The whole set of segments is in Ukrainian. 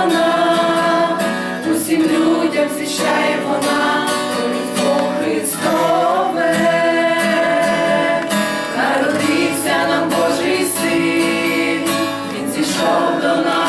вона, усім людям звіщає вона, Різдво Христове, народився нам Божий син, він зійшов до нас.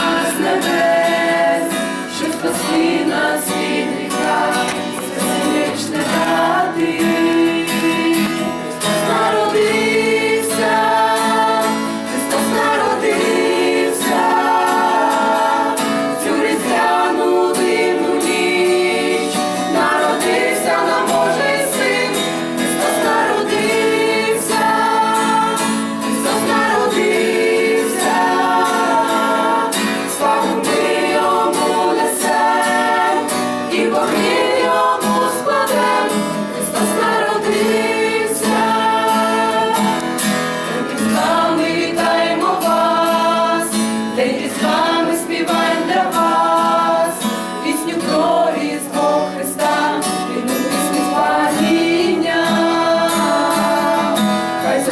Різдва ми вітаємо вас, день різдва ми співаємо для вас, пісню про різдво Христа, війну пісню спасіння, хай за